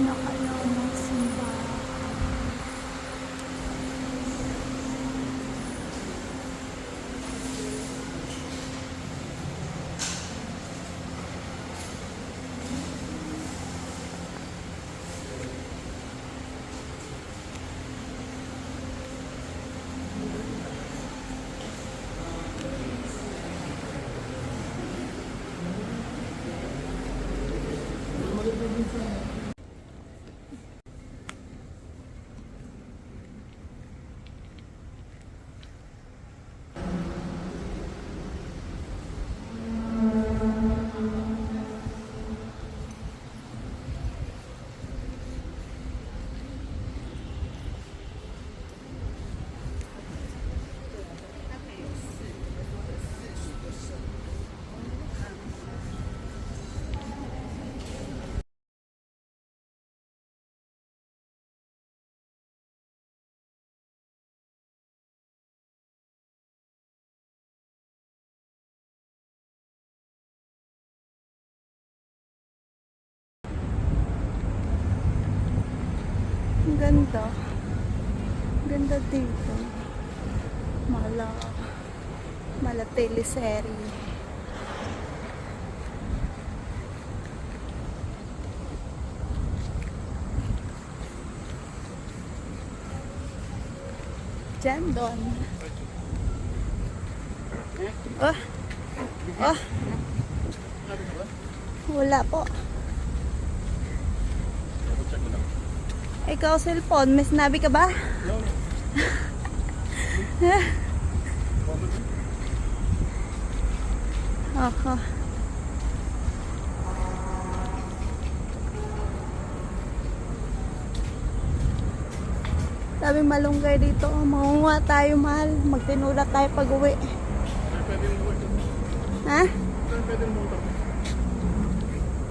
Pinakalaw ng simbahan. Ang ganda. Ganda dito. Mala. Mala teleserye. Diyan doon. Oh. Oh. Wala po. Ikaw, cellphone, may sinabi ka ba? Ako. Sabi malunggay dito, mangunga tayo mahal. Magtinulak tayo pag uwi. Ha?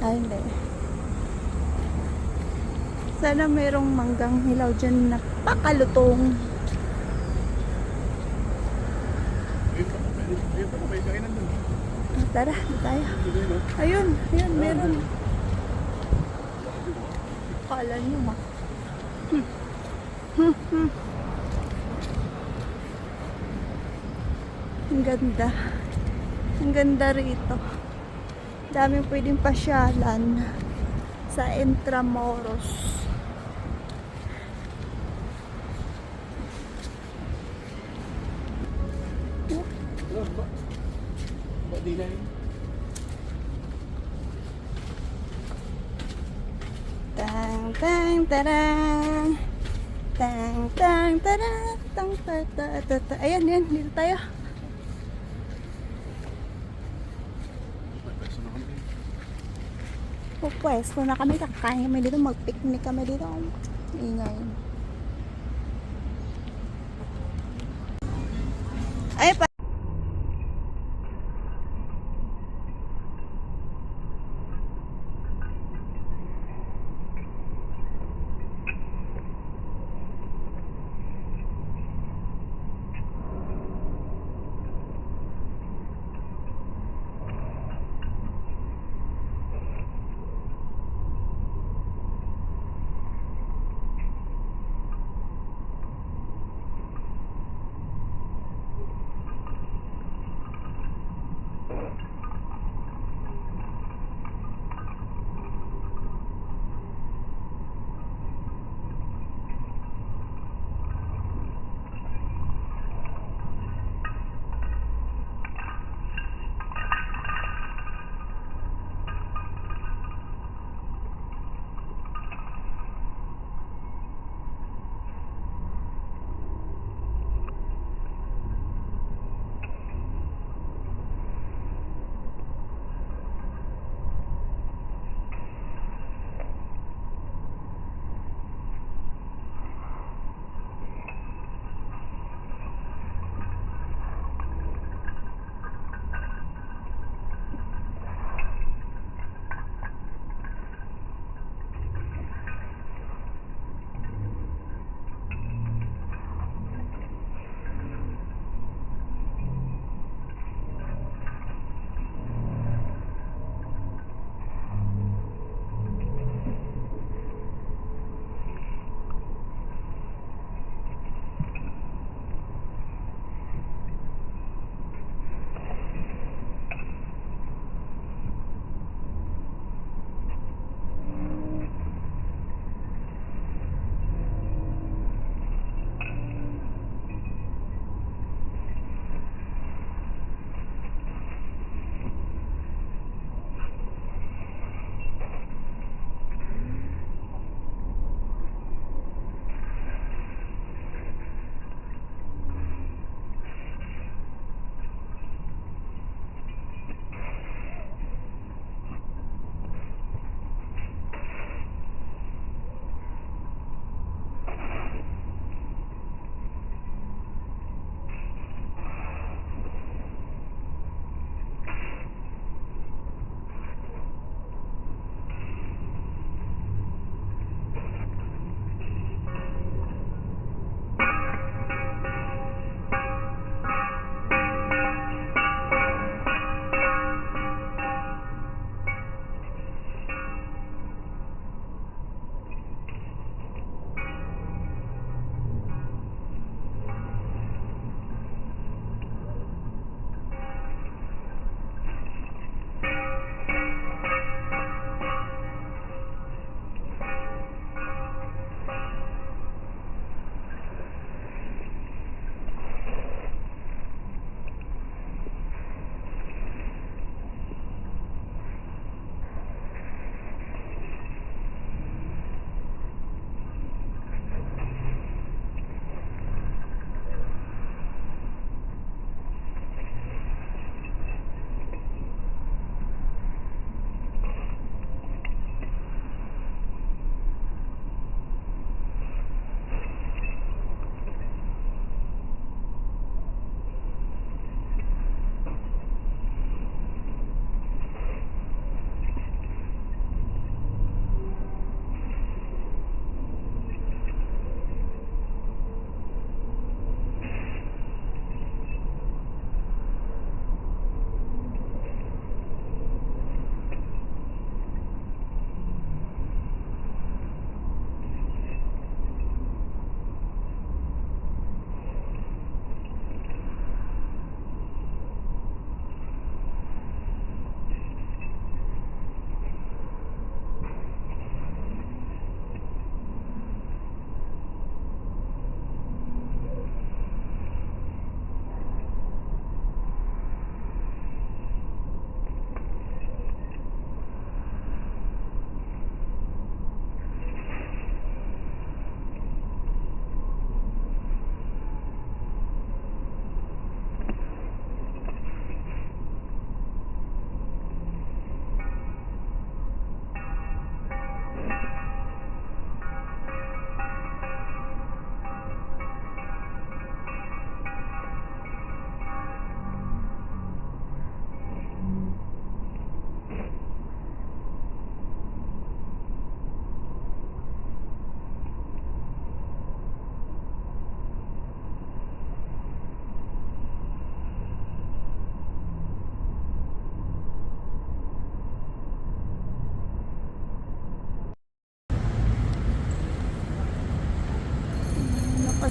Ah, hindi. Sana merong manggang hilaw dyan na pakalutong. Tara, tayo. Ayun, ayun, meron. Kala nyo ma. Hmm, hmm. Ang ganda. Ang ganda rito. Daming pwedeng pasyalan sa Intramuros. Tang tarang. Tang tang tarang. Tang ta ta ta ta. Ayan, yan. Dito tayo. Pupwesto na kami. Kakain kami dito. Mag-picnic kami dito. Ingay. Ay, pa.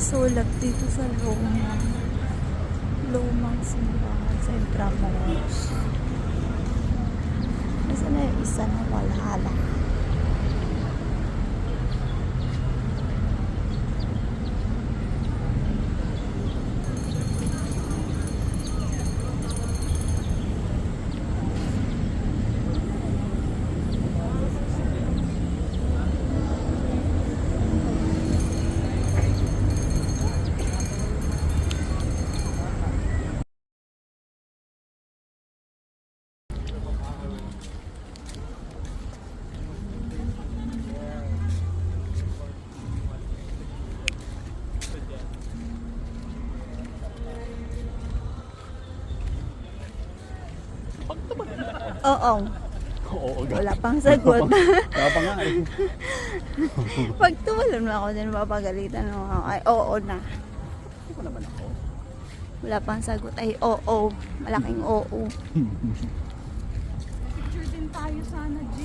Nakasulat dito sa lumang lumang simbahan sa Intramuros. Nasaan na yung isa na wala lang? Oo. Oo, Wala pang sagot. Wala pa nga eh. Pag tumalon mo ako din, mapagalitan mo ako. Ay, oo na. Hindi ko naman ako. Wala pang sagot. Ay, oo. Malaking oo. Picture din tayo sana, G.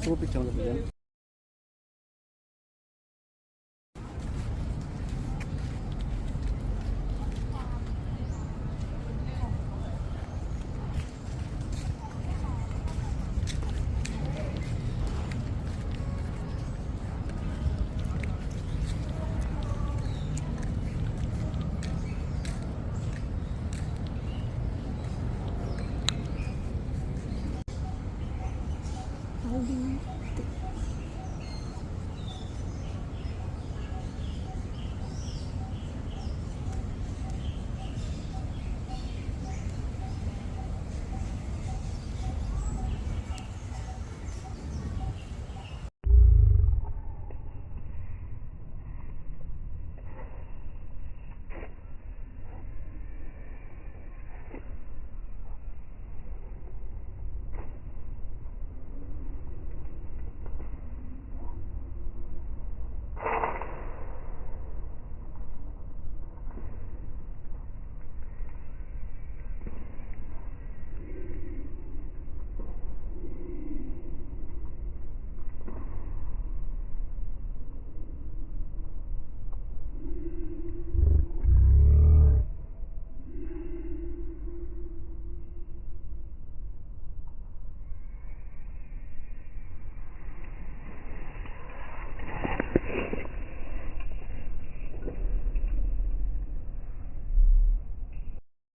So, picture na ba yan?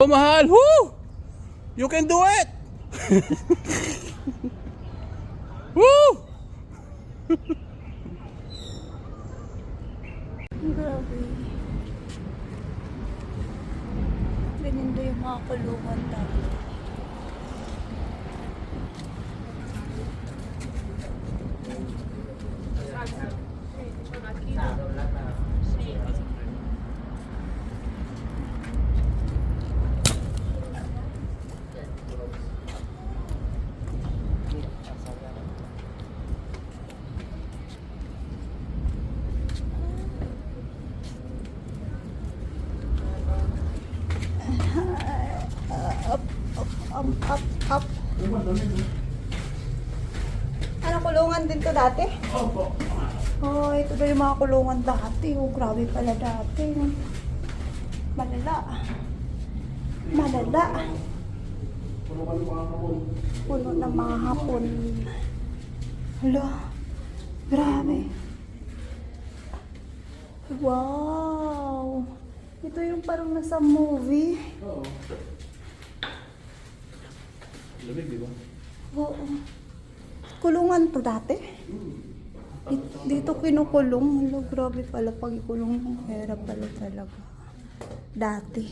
Oh, mahal! Woo! You can do it! Woo! Grabe. Ganyan ba yung mga kulungan up, up, up. Ano, kulungan din to dati? Opo. Oh, ito daw yung mga kulungan dati. Oh, grabe pala dati. Malala. Malala. Puno ng mga hapon. Hala. Grabe. Wow. Ito yung parang nasa movie. Oo. Lamig, di ba? Oo. Kulungan to dati? Di- Dito kinukulong. Hala, grabe pala pag ikulong ng pera pala talaga. Dati.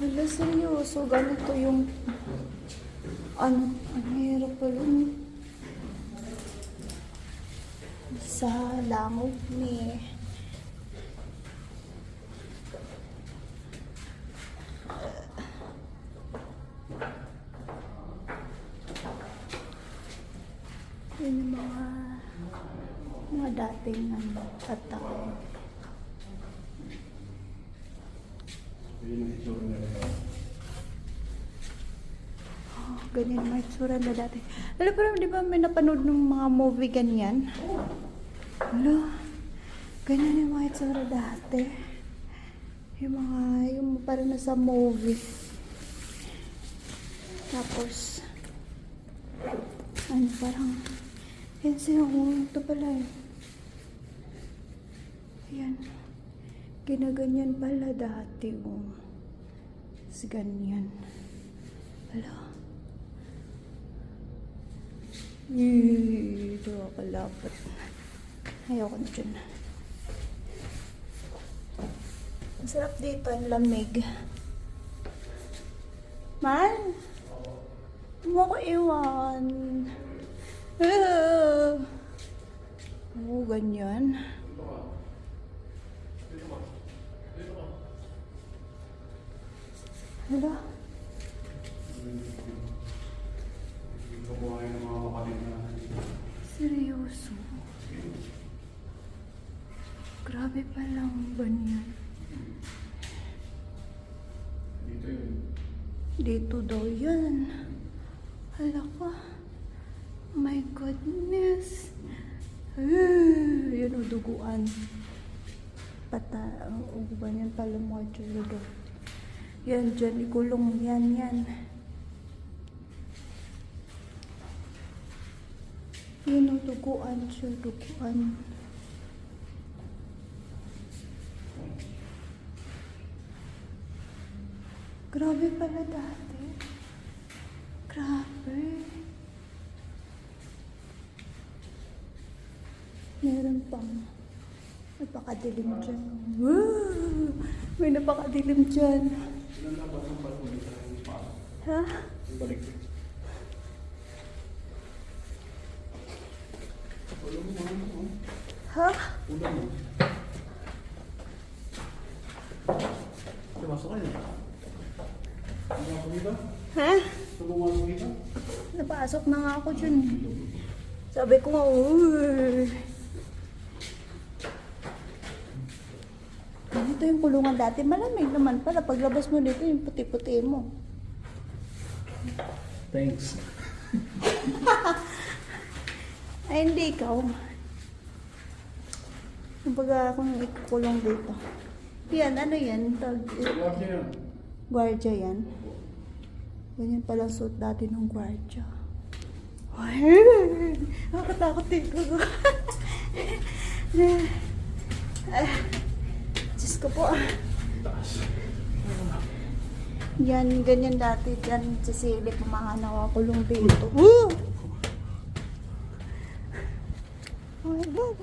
Hala, seryoso. Ganito yung... Ano? Sa langog ni... Yun yung mga mga dating ano, katao. Yun ang itsura nila. Oh, ganyan may itsura na dati. Alam pero di ba may napanood ng mga movie ganyan? Wala. Ganyan yung mga itsura dati. Yung mga, yung parang nasa movie. Tapos, ano parang, yan siya, oh, ito pala eh. Ayan. Ginaganyan pala dati, oh. Tapos ganyan. Wala. Ito kalapit. Ayoko na dyan. Masarap dito, ang lamig. Man! Huwag ko iwan. Oo, ganyan. Hala. Ito po ngayon ng mga kapatid na Seryoso? Grabe palang ba niyan? dito yun. Dito daw yan. Hala ka. Oh my goodness. Ah, yun o, duguan. Pata, ang uguban yan pala tsura daw. Yan, dyan, ikulong. Yan, yan. Yun o, duguan siya, duguan. Grabe pala dati. Grabe. Meron pang napakadilim dyan. Wow! May napakadilim dyan. Ha? Balik. Ha? Ulo mo. Pumasok ka yun. Pumasok dito? Ha? Pumasok dito? Napasok na nga ako dyan. Sabi ko nga. Ito yung kulungan dati. Malamig naman pala. Paglabas mo dito, yung puti-puti mo. Thanks. Ay, hindi ikaw. Kumbaga akong ikukulong dito. Yan, ano yan? Tag, Huwag niya yun. gwardiya yan. Ganyan palang suit dati ng gwardiya. Ay, nakakatakot dito. Ay, Diyos ko po. Yan, ganyan dati dyan sa silip ng mga nakakulong dito. Woo! Oh my God.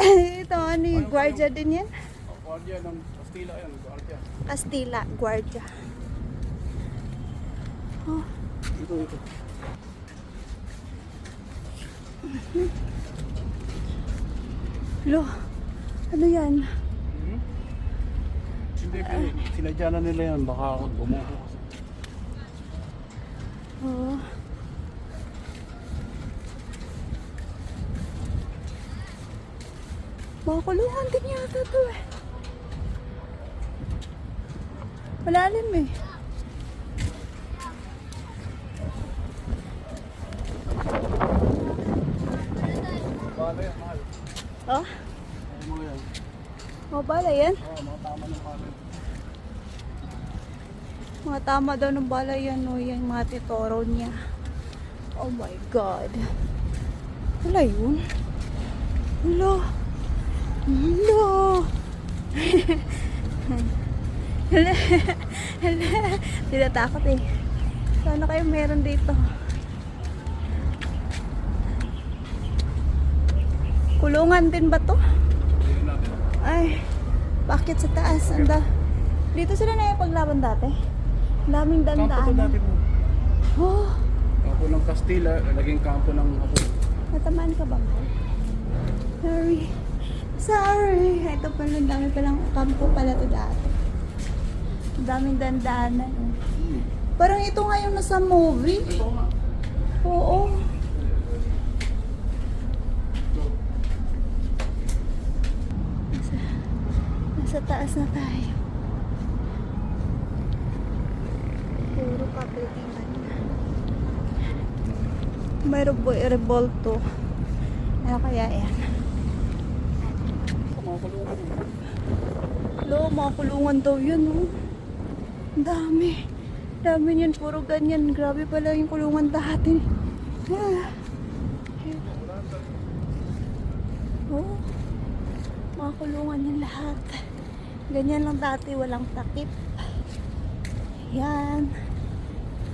Ito, ano yung gwardiya din yan? Guardia ng Kastila yan. Guardia. Astila, gwardiya. Oh, Ito, ito. lo. Ano yan? Hindi, pin- sinadya na nila yan. Baka bumuko kasi. Mga kulungan din yata to eh. Malalim eh. Bala yan, mahal. Oh, Ano mo yan? mga bala yan. Oo, mga tama ng kanin. Mga tama daw ng bala yan o yung mga titoro niya. Oh my God. Wala yun. Wala. Wala. Hala. Hala. Tinatakot eh. Sana kayo meron dito. Kulungan din ba to? Ay, bakit sa taas? Anda. Dito sila na yung paglaban dati. Ang daming Kampo to dandaan. dati po. Oh, Kampo ng Kastila, naging kampo ng Hapon. natamaan ka ba? Mahal? Sorry. Sorry. Ito pala, ang dami palang kampo pala to dati. Ang daming dandaanan. oh. Parang ito nga yung nasa movie. Ito nga. Oo. Labas na tayo. Puro kapiliman na. May revolto. Ano kaya yan? Lo, mga kulungan daw yun, oh. Dami. dami yun. Puro ganyan. Grabe pala yung kulungan dati. Ah. Oh. Mga kulungan yung lahat. Ganyan lang dati, walang takip. Yan.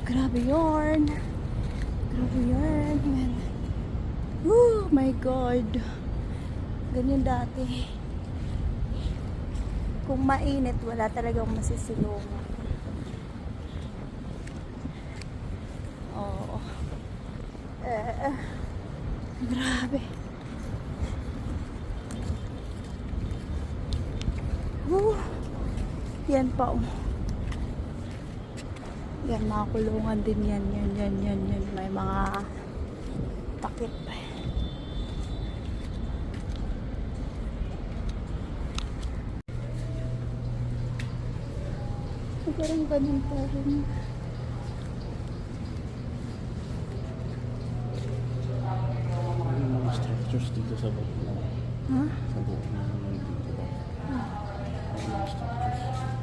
Grabe yarn. Grabe yarn, man. Oh my God. Ganyan dati. Kung mainit, wala talagang masisilungan. Oo. Eh, eh. grabe. Woo. Yan pa oh. Yan, mga kulungan din yan. Yan, yan, yan, yan. May mga takip. Parang ganun pa rin. Yung mga structures dito sa buong Ha? sa buong dito ba? Yung mga structures.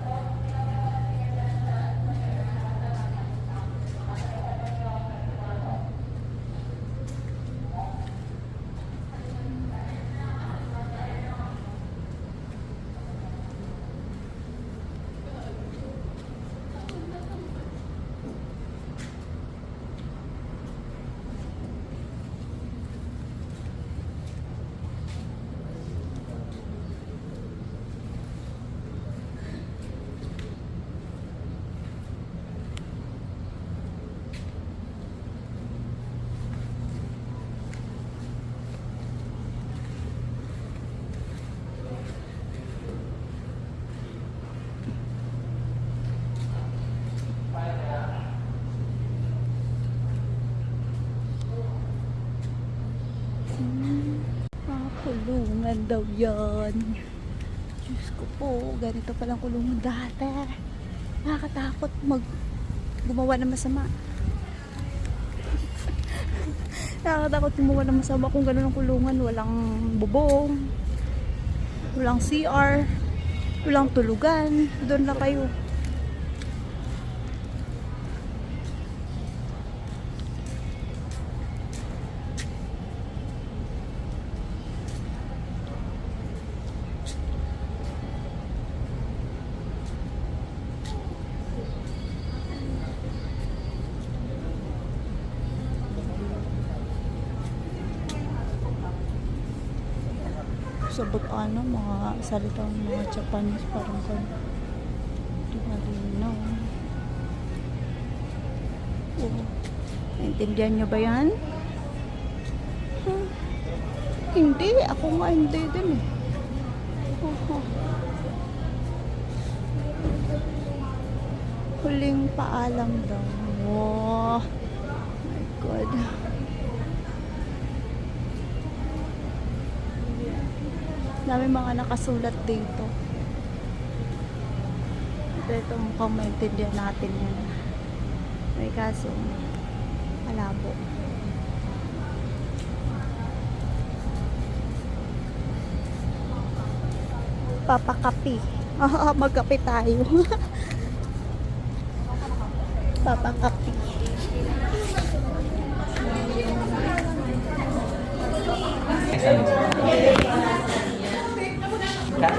Mga daw yan. Diyos ko po, ganito palang kulungan dati. Nakakatakot mag gumawa ng masama. Nakakatakot gumawa ng masama kung gano'n ang kulungan. Walang bubong, walang CR, walang tulugan. Doon na kayo. Mga salitang mga Japanese parang kan. Hindi malinaw. Oo. Naintindihan nyo ba yan? Hmm. Hindi. Ako nga hindi din eh. Oho. Huling paalam daw. Wow. My God. Dami mga nakasulat dito. Ito, ito mukhang maintindihan natin yan. May kaso, malabo. Papakapi. Oo, magkape tayo. Papakapi. Ah,